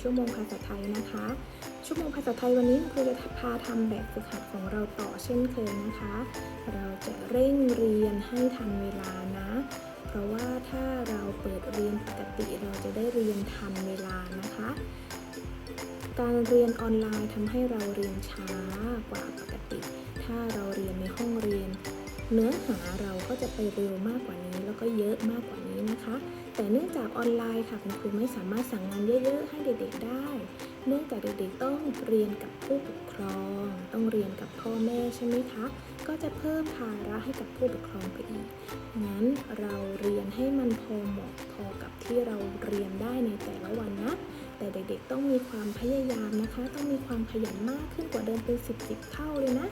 ชั่วโมงภาษาไทยนะคะ ชั่วโมงภาษาไทยวันนี้ครูจะพาทำแบบฝึกหัดของเราต่อเช่นเคยนะคะ เราจะเร่งเรียนให้ทันเวลานะ เพราะว่าถ้าเราเปิดเรียนปกติเราจะได้เรียนทันเวลานะคะ การเรียนออนไลน์ทำให้เราเรียนช้ากว่าปกติ ถ้าเราเรียนในห้องเรียน เนื้อหาเราก็จะไปเร็วมากกว่านี้ แล้วก็เยอะมากกว่านี้นะคะ แต่เนื่องจากออนไลน์ค่ะคุณครูไม่สามารถสั่งงานเยอะๆให้เด็กๆได้ เนื่องจากเด็กๆต้องเรียนกับผู้ปกครอง ต้องเรียนกับพ่อแม่ใช่ไหมคะ ก็จะเพิ่มภาระให้กับผู้ปกครองไปอีก งั้นเราเรียนให้มันพอเหมาะพอกับที่เราเรียนได้ในแต่ละวันนะ แต่เด็กๆต้องมีความพยายามนะคะ ต้องมีความขยันมากขึ้นกว่าเดิมเป็น10 10เท่าเลยนะ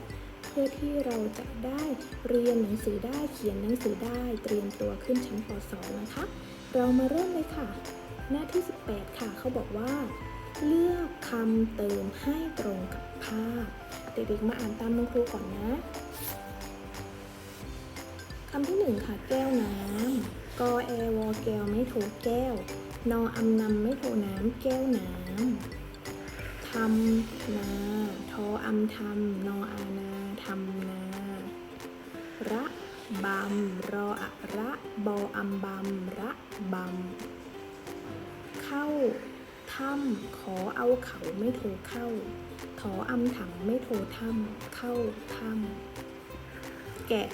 เพื่อที่เราจะได้เรียนหนังสือได้เขียนหนังสือได้เตรียมตัวขึ้นชั้นป .2 นะคะ เรามาเริ่มเลยค่ะ หน้าที่ 18 ค่ะ เขาบอกว่า เลือกคำเติมให้ตรงกับภาพ เด็กๆมาอ่านตามคุณครูก่อนนะคำที่หนึ่งค่ะ แก้วน้ำกอแอวอแก้วไม่โทแก้ว นออำนำไม่โทน้ำแก้วน้ำทำนาทออำทำนออานาทำนาระบำรออะระบออำบำระ บำเข้าถ้ำขอเอาเขาไม่โทเข้าถออำถังไม่โทถ้ำเข้าถ้ำแกะ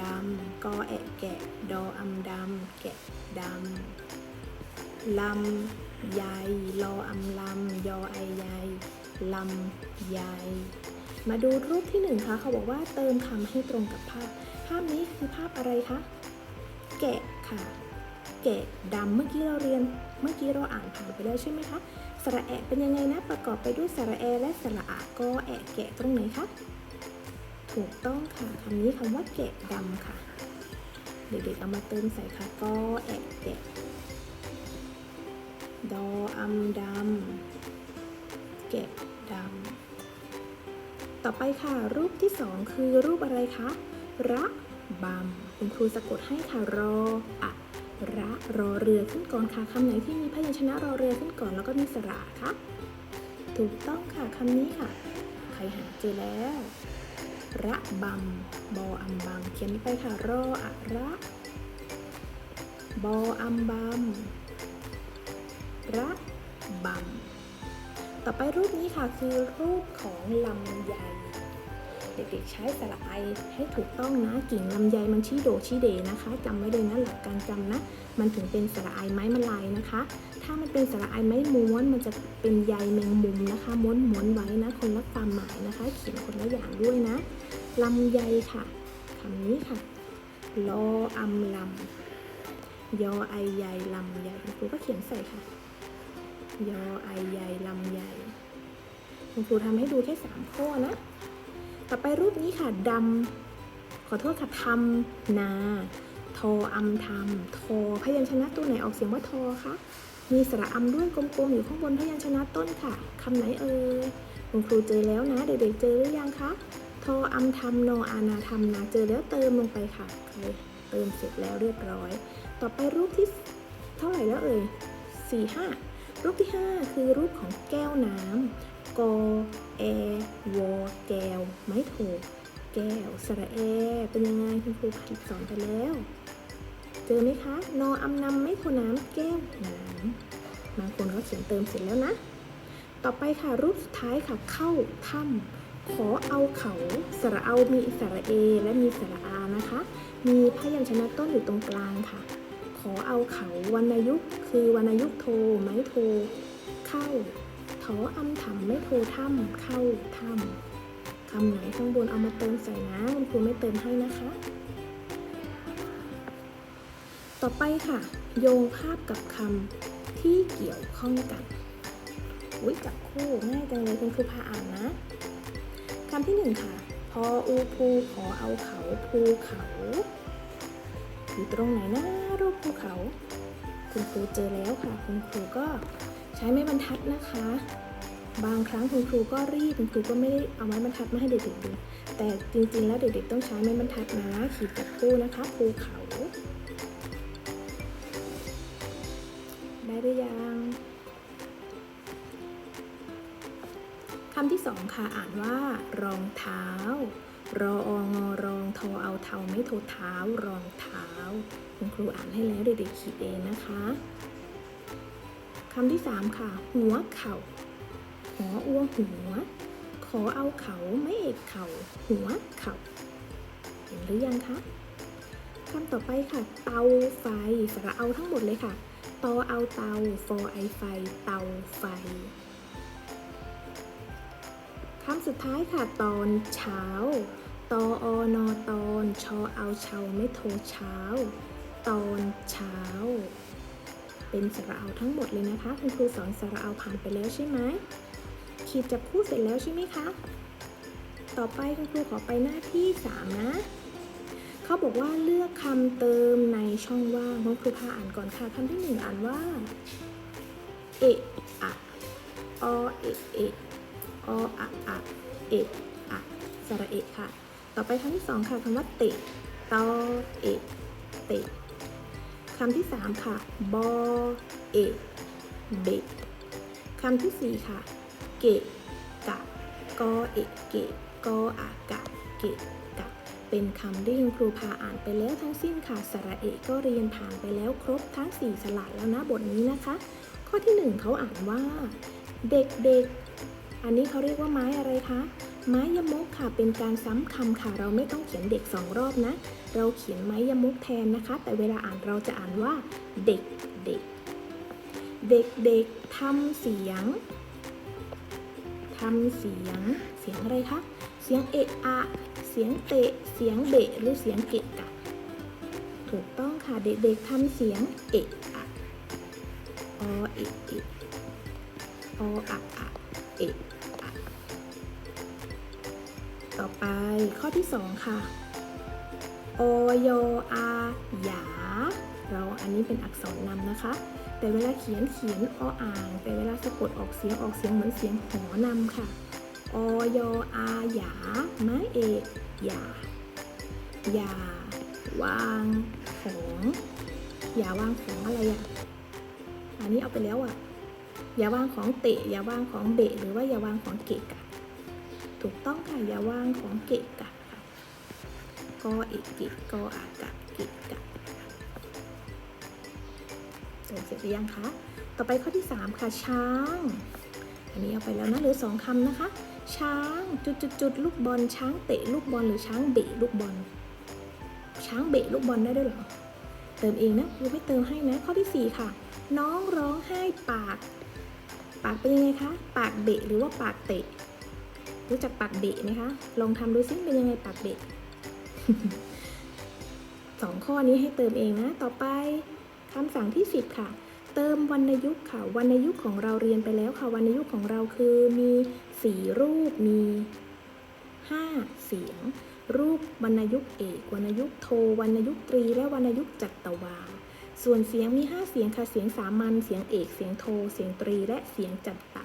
ดำกอแอะแกะ ดออำดำแกะดำลำใยลออำลำยอไอใยลำใยมาดูรูปที่หนึ่งค่ะเขาบอกว่าเติมคำให้ตรงกับภาพ ภาพนี้คือภาพอะไรคะ แกะค่ะ แกะดำเมื่อกี้เราเรียน เมื่อกี้เราอ่านผ่านไปแล้วใช่ไหมคะสระแอะเป็นยังไงนะ ประกอบไปด้วยสระแอและสระอะก็แอะแกะตรงไหนคะถูกต้องค่ะคำนี้คำว่าแกะดำค่ะ เด็กๆเอามาเติมใส่ค่ะก็แอะแกะดออำดำแกะดำต่อไปค่ะรูปที่สองคือรูปอะไรคะระบำคุณครูสะกดให้ค่ะรออะ ระรอเรือขึ้นก่อนค่ะคำไหนที่มีพยัญชนะรอเรือขึ้นก่อนแล้วก็มีสระคะถูกต้องค่ะคำนี้ค่ะ ใครหาเจอแล้ว ระบำบออัมบำเขียนไปค่ะรออะระบออัมบำระบำต่อไปรูปนี้ค่ะคือรูปของลำไย เด็กๆ ใช้สระไอให้ถูกต้องนะ กิ่งลำไยมันชี้โดชี้เดนะคะจำไว้เลยนะหลักการจำนะ มันถึงเป็นสระไอไม้มะลายนะคะ ถ้ามันเป็นสระไอไม้ม้วนมันจะเป็นใยแมงมุมนะคะ ม้วนม้วนไว้นะ คนละความหมายนะคะ เขียนคนละอย่างด้วยนะลำไยค่ะคำนี้ค่ะลออำลำยอไอใยลำไยครูก็เขียนใส่ค่ะ ยอไอใยลำใหญ่คุณครูทำให้ดูแค่สามข้อนะ ต่อไปรูปนี้ค่ะดำขอโทษค่ะทำนาทออำทำทอพยัญชนะตัวไหนออกเสียงว่าทอคะมีสระอำด้วยกลมๆอยู่ข้างบนพยัญชนะต้นค่ะคำไหนเอ่ยคุณครูเจอแล้วนะ เด็กๆเจอหรือยังคะทออำทำนออานาทำนาเจอแล้วเติมลงไปค่ะเติมเสร็จแล้วเรียบร้อย ต่อไปรูปที่เท่าไหร่แล้วเอ่ยสี่ห้ารูปที่ 5 คือรูปของแก้วน้ำ กอแอวอแก้วไม้โถแก้วสระแอเป็นยังไงคุณครูผัดสอนไปแล้ว เจอไหมคะ นออำนำไม้โถน้ำแก้วน้ำบางคนเขาเขียนเติมเสร็จแล้วนะ ต่อไปค่ะ รูปสุดท้ายค่ะ เข้าถ้ำขอเอาเขา สระเอามีสระเอ และมีสระอานะคะ มีพยัญชนะต้นอยู่ตรงกลางค่ะ ขอเอาเขาวรรณยุกต์คือวรรณยุกต์โทไม้โท เข้า ถออำถำไม่โทถ้ำเข้าถ้ำคำไหนข้างบนเอามาเติมใส่นะคุณครูไม่เติมให้นะคะ ต่อไปค่ะ โยงภาพกับคำที่เกี่ยวข้องกันอุ้ยจับคู่ง่ายจังเลยคุณครูพาอ่านนะคำที่หนึ่งค่ะ พออูภูขอเอาเขาภูเขาอยู่ตรงไหนนะรูปภูเขา คุณครูเจอแล้วค่ะ คุณครูก็ ใช้ไม้บรรทัดนะคะ บางครั้งคุณครูก็รีบคุณครูก็ไม่ได้เอาไม้บรรทัดมาให้เด็กๆดูแต่จริงๆแล้วเด็กๆต้องใช้ไม้บรรทัดนะขีดกับคู่นะคะภูเขาได้ได้หรือยังคำที่สองค่ะอ่านว่ารองเท้า รอองอรองทอเอาเทาไม่โทเท้ารองเท้า คุณครูอ่านให้แล้วเด็กๆขีดเองนะคะ คำที่สามค่ะ หัวเข่าหออ้วหัว ขอเอาเขาไม่เอกเข่าหัวเข่าเห็นหรือยังคะคำต่อไปค่ะ เตาไฟสระเอาทั้งหมดเลยค่ะตอเอาเตาฟอไอไฟ เตาไฟคำสุดท้ายค่ะ ตอนเช้า ตออนอตอน ชอเอาเชาไม่โทเช้า ตอนเช้า เป็นสระเอาทั้งหมดเลยนะคะ คุณครูสอนสระเอาผ่านไปแล้วใช่ไหมขีดจับคู่เสร็จแล้วใช่ไหมคะ ต่อไปคุณครูขอไปหน้าที่ 3 นะเขาบอกว่าเลือกคำเติมในช่องว่างคุณครูพาอ่านก่อนค่ะคำที่หนึ่งอ่านว่า เอะอะอเอะเอะออะอะเอะอะสระเอะค่ะ ต่อไปคำที่สองค่ะคำว่าเตะตอเอะเตะ คำที่สามค่ะ บอ เอ เบะคำที่สี่ค่ะ เกะกะ กอ เอะเกะ กอ อากะ เกะกะ เป็นคำที่คุณครูพาอ่านไปแล้วทั้งสิ้นค่ะ สระเอก็เรียนผ่านไปแล้วครบทั้ง4สลัดแล้วนะบทนี้นะคะ ข้อที่1เขาอ่านว่า เด็กๆ อันนี้เขาเรียกว่าไม้อะไรคะ ไม้ยมกค่ะ เป็นการซ้ำคำค่ะ เราไม่ต้องเขียนเด็กสองรอบนะ เราเขียนไม้ยมุกแทนนะคะ แต่เวลาอ่านเราจะอ่านว่าเด็กเด็ก เด็กเด็กทำเสียงทำเสียงเสียงอะไรคะ เสียงเอะอะ เสียงเตะ เสียงเบะ หรือเสียงเกะกะ ถูกต้องค่ะ เด็กๆทำเสียงเอะอะอเอะเอะออะอะเอะอะต่อไปข้อที่สองค่ะ อโยอาหยา เราอันนี้เป็นอักษรนำนะคะ แต่เวลาเขียนเขียนออ่าง แต่เวลาสะกดออกเสียงออกเสียงเหมือนเสียงหอนำค่ะอโยอาหยาไม้เอกหยาอย่าวางของอย่าวางของอะไรอะ อันนี้เอาไปแล้วอะ อย่าวางของเตะ อย่าวางของเบะ หรือว่าอย่าวางของเกะกะ ถูกต้องค่ะ อย่าวางของเกะกะ ค่ะกอเอกเกะกออากะกะกะเสร็จหรือยังคะ ต่อไปข้อที่ 3 ค่ะ ช้าง อันนี้เอาไปแล้วนะเหลือสองคำนะคะ ช้างจุดจุดจุดลูกบอล ช้างเตะลูกบอลหรือช้างเบะลูกบอล ช้างเบะลูกบอลได้ด้วยเหรอ เติมเองนะครูไม่เติมให้นะ ข้อที่ 4 ค่ะ น้องร้องไห้ปาก ปากเป็นยังไงคะ ปากเบะหรือว่าปากเตะ รู้จักปากเบะไหมคะ ลองทำดูซิเป็นยังไงปากเบะ สองข้อนี้ให้เติมเองนะ ต่อไปคำสั่งที่ 10 ค่ะ เติมวรรณยุกต์ค่ะ วรรณยุกต์ของเราเรียนไปแล้วค่ะ วรรณยุกต์ของเราคือมีสี่รูป มีห้าเสียง รูปวรรณยุกต์เอก วรรณยุกต์โท วรรณยุกต์ตรี และวรรณยุกต์จัตวา ส่วนเสียงมี 5 เสียงค่ะ เสียงสามัญ เสียงเอก เสียงโท เสียงตรี และเสียงจัต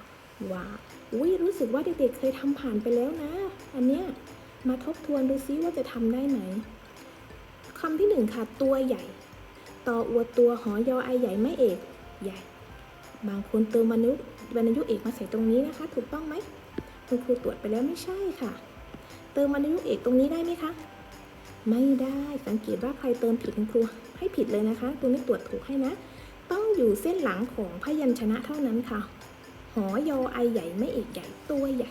วา อุ้ยรู้สึกว่าเด็กๆเคยทำผ่านไปแล้วนะ อันเนี้ย มาทบทวนดูซิว่าจะทำได้ไหมคำที่หนึ่งค่ะ ตัวใหญ่ต่ออวดตัวหอยอไอใหญ่ไม่เอก ใหญ่ บางคนเติมวรรยุกต์วรรณยุเอกมาใส่ตรงนี้นะคะ ถูกต้องไหมคุณครูตรวจไปแล้วไม่ใช่ค่ะ เติมวรรณยุเอกตรงนี้ได้ไหมคะ ไม่ได้สังเกตว่าใครเติมผิดคุณครูให้ผิดเลยนะคะตัวนี้ตรวจถูกให้นะ ต้องอยู่เส้นหลังของพยัญชนะเท่านั้นค่ะ หอยอไอใหญ่ไม่เอกใหญ่ตัวใหญ่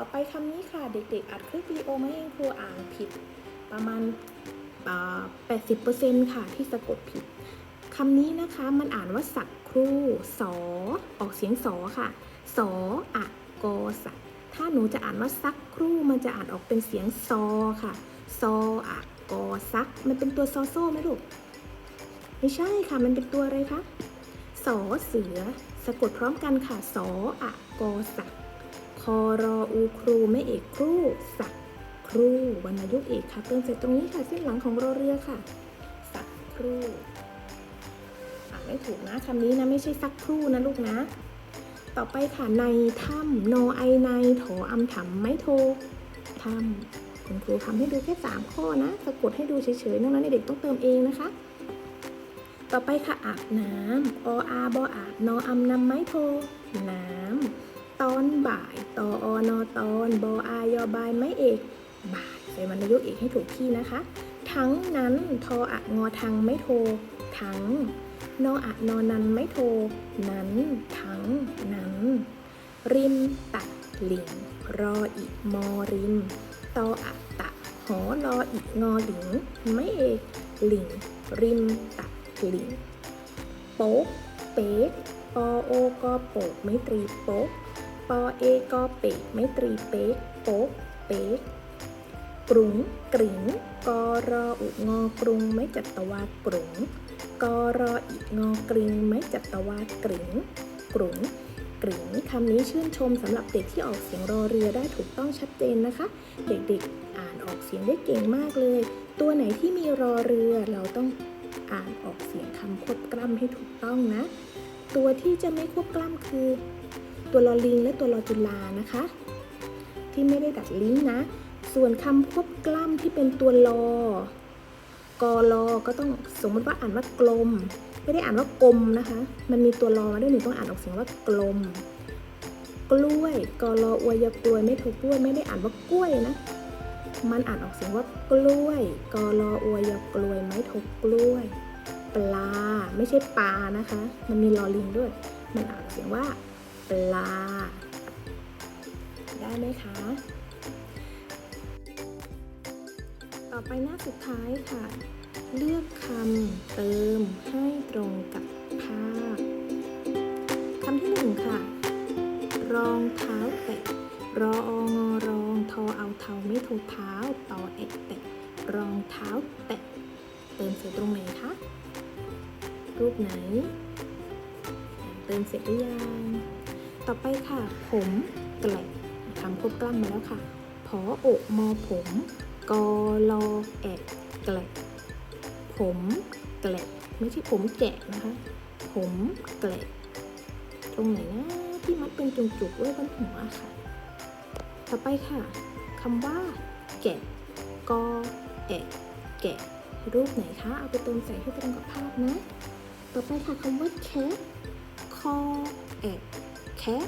ต่อไปคำนี้ค่ะเด็กๆ อัดคลิปวิดีโอมาให้ครูอ่านผิด ประมาณ 80%ค่ะที่สะกดผิดคำนี้นะคะมันอ่านว่าสักครู่สอออกเสียงสอค่ะสออะกอสักถ้าหนูจะอ่านว่าซักครู่มันจะอ่านออกเป็นเสียงซอค่ะซออะกอซัก มันเป็นตัวซอโซ่ไหมลูกไม่ใช่ค่ะมันเป็นตัวอะไรคะสอเสือ สะกดพร้อมกันค่ะสออะกอสัก รออูครูไม่เอกครูสักครูวรรณยุกต์เอกค่ะเติมเสร็จตรงนี้ค่ะเส้นหลังของรอเรือค่ะ สักครูอ่านไม่ถูกนะคำนี้นะไม่ใช่สักครู่นะลูกนะ ต่อไปค่ะในถ้ำโนไอในโถอำถำไม่โทถ้ำคุณครูทำให้ดูแค่ 3 ข้อนะสะกดให้ดูเฉยๆนอกนั้นเด็กต้องเติมเองนะคะ ต่อไปค่ะอาบน้ำออาบออาบนออำนำไม้โทน้ำ ตอนบ่ายตออนอตอนบออายอบายไม้เอกบ่ายใส่วรรณยุกต์เอกให้ถูกที่นะคะ ทั้งนั้นทออะงอทังไม่โท ทั้งนออะนอนันไม่โท นั้นทั้งนั้น ริมตัดหลิงรออีมอริมตออะตะหอรออีงอหลิงไม่เอกหลิงริมตัดหลิงโป๊กเป๊กปอโอกอโปกไม่ตรีโป๊ก ปอเอกอเปกไม่ตรีเป๊กโป๊กเป๊กกรุงกริงกอรออุงอกรุงไม่จัตวากรุงกอรออีงอกริงไม่จัตวากริงกรุงกริงคำนี้ชื่นชมสำหรับเด็กที่ออกเสียงรอเรือได้ถูกต้องชัดเจนนะคะ เด็กๆอ่านออกเสียงได้เก่งมากเลย ตัวไหนที่มีรอเรือเราต้องอ่านออกเสียงคำควบกล้ำให้ถูกต้องนะ ตัวที่จะไม่ควบกล้ำคือ ตัวลอลิงและตัวลอจุลานะคะ ที่ไม่ได้ดัดลิ้นนะ ส่วนคำควบกล้ำที่เป็นตัวลอกอลอก็ต้องสมมติว่าอ่านว่ากลม ไม่ได้อ่านว่ากลมนะคะ มันมีตัวลอมาด้วยหนึ่งต้องอ่านออกเสียงว่ากลม กล้วยกอลออวยกล้วยไม่ถูกกล้วยไม่ได้อ่านว่ากล้วยนะ มันอ่านออกเสียงว่ากล้วยกอลออวยกล้วยไม่ถูกกล้วย ปลาไม่ใช่ปลานะคะ มันมีลอลิงด้วย มันอ่านออกเสียงว่า ปลา ได้ไหมคะ ต่อไปหน้าสุดท้ายค่ะ เลือกคำเติมให้ตรงกับภาพคำที่หนึ่งค่ะ รองเท้าแตะรอองอรองทอเอาเท้าไม่โทเท้าต่อเอะแตะรองเท้าแตะเติมเสร็จตรงไหนคะรูปไหน เติมเสร็จหรือยัง ต่อไปค่ะ ผมแกลบคำควบกล้ำมาแล้วค่ะพออกมอผมกอลอแอกแกลบผมแกลบไม่ใช่ผมแกะนะคะ ผมแกลบตรงไหนนะที่มัดเป็นจุกๆไว้บนหัวค่ะ ต่อไปค่ะคำว่า แกะกอแอกแกะ รูปไหนคะ เอาไปเติมใส่ให้ตรงกับภาพนะ ต่อไปค่ะคำว่าแคะคอแอก แคะ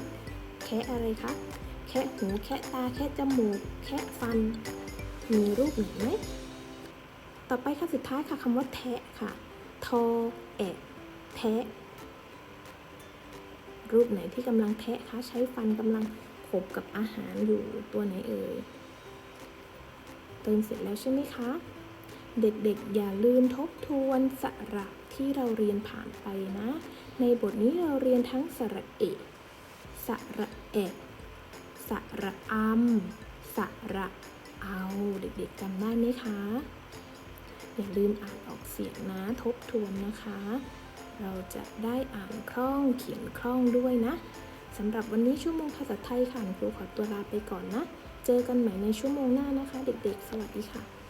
แคะอะไรคะแคะหูแคะตาแคะจมูก แคะฟัน มีรูปไหนไหมต่อไปค่ะสุดท้ายค่ะคำว่าแทะค่ะ ทอแอะแทะ รูปไหนที่กำลังแทะคะใช้ฟันกำลังขบกับอาหารอยู่ตัวไหนเอ่ยเติมเสร็จแล้วใช่ไหมคะ เด็กๆ อย่าลืมทบทวนสระที่เราเรียนผ่านไปนะ ในบทนี้เราเรียนทั้งสระเอก สระเอกสระอัมสระเอา เด็กๆจำได้ไหมคะ อย่าลืมอ่านออกเสียงนะทบทวนนะคะ เราจะได้อ่านคล่องเขียนคล่องด้วยนะสำหรับวันนี้ชั่วโมงภาษาไทยค่ะครูขอตัวลาไปก่อนนะ เจอกันใหม่ในชั่วโมงหน้านะคะ เด็กๆ สวัสดีค่ะ